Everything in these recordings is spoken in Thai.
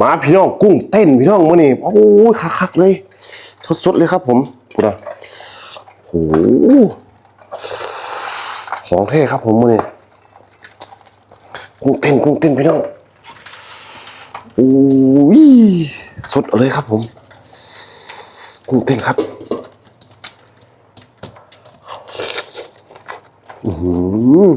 มาพี่น้องกุ้งเต้นพี่น้องมื่อนี่โอ้ยคักๆเลยสดๆเลยครับ ผมกูนะโอ้โหของเท่ครับผมมื่อนี่กุ้งเต้นกุ้งเต้นพี่น้องโอ้ยสดเลยครับ ผม กุ้งเต้นครับอือ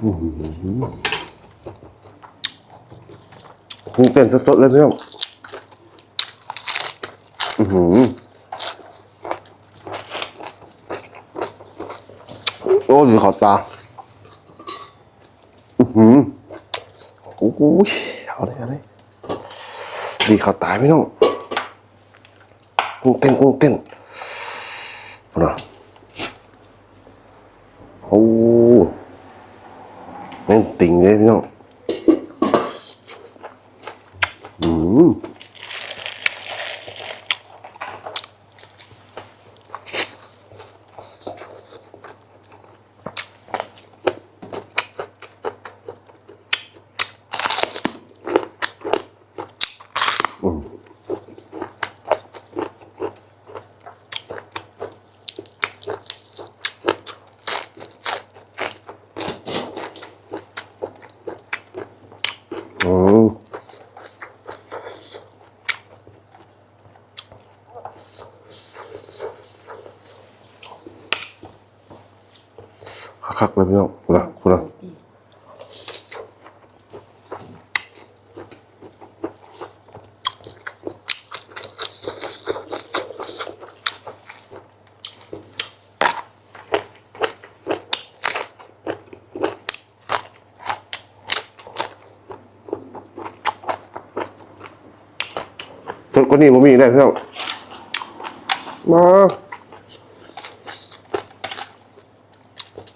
หือกุ้งเต้นสดๆเลยเพี่องอือหือโอ้ยขอตา อือหือโอ้โหเอาเลยเอาเลยดีขอตาพี่น้องกุ้งเต้นกุ้งเต้นนะ โอ้แม่งติ่งเลยพี่น้องอืมอื คักๆเลยพี่น้องคุณนะคุณนะสดกว่านี้ผมมีอีกได้พี่น้องมา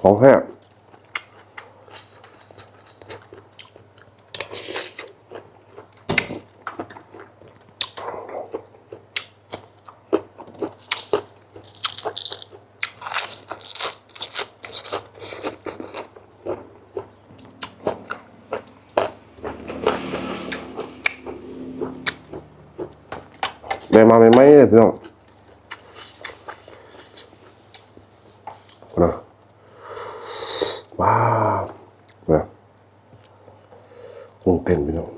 ของแท้แม่มาไม่ไหมเนี่ยพี่น้อง คงเต้นพี่น้อง